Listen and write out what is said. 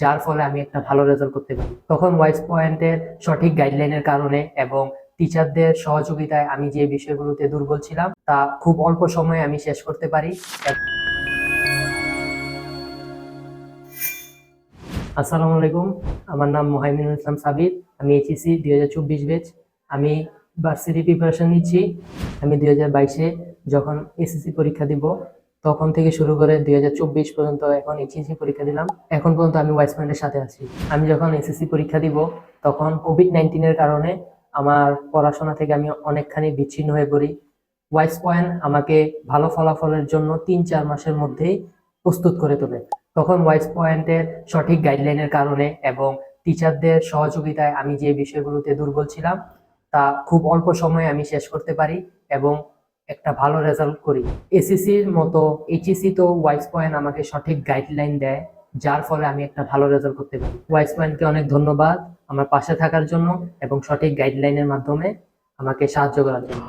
যার ফলে আমি একটা ভালো রেজাল্ট করতে পারি। তখন ওয়াইস পয়েন্টের সঠিক গাইডলাইনের কারণে এবং টিচারদের সহযোগিতায় আমি যে বিষয়গুলোতে দুর্বল ছিলাম, তা খুব অল্প সময়ে আমি শেষ করতে পারি। আসসালামু আলাইকুম, আমার নাম মোহাইমিনুল ইসলাম সাবির, আমি এইচএসি দুই হাজার চব্বিশ বেচ আমি ভার্সিটি প্রিপারেশন নিচ্ছি। আমি দুই হাজার বাইশে যখন এসএসসি পরীক্ষা দিব তখন থেকে শুরু করে দুই হাজার চব্বিশ পর্যন্ত এখন এইচএসসি পরীক্ষা দিলাম। এখন পর্যন্ত আমি ওয়াইস পয়েন্টের সাথে আছি। আমি যখন এসএসসি পরীক্ষা দিব, তখন কোভিড নাইন্টিনের কারণে আমার পড়াশোনা থেকে আমি অনেকখানি বিচ্ছিন্ন হয়ে পড়ি। ওয়াইস পয়েন্ট আমাকে ভালো ফলাফলের জন্য তিন চার মাসের মধ্যেই প্রস্তুত করে তোলে। তখন ওয়াইস পয়েন্টের সঠিক গাইডলাইনের কারণে এবং টিচারদের সহযোগিতায় আমি যে বিষয়গুলোতে দুর্বল ছিলাম, তা খুব অল্প সময়ে আমি শেষ করতে পারি এবং একটা ভালো রেজাল্ট করি। এসএসসির মতো এইচএসি তো ওয়াইস পয়েন্ট আমাকে সঠিক গাইডলাইন দেয়, যার ফলে আমি একটা ভালো রেজাল্ট করতে পারি। ওয়াইস পয়েন্টকে অনেক ধন্যবাদ আমার পাশে থাকার জন্য এবং সঠিক গাইডলাইনের মাধ্যমে আমাকে সাহায্য করার জন্য।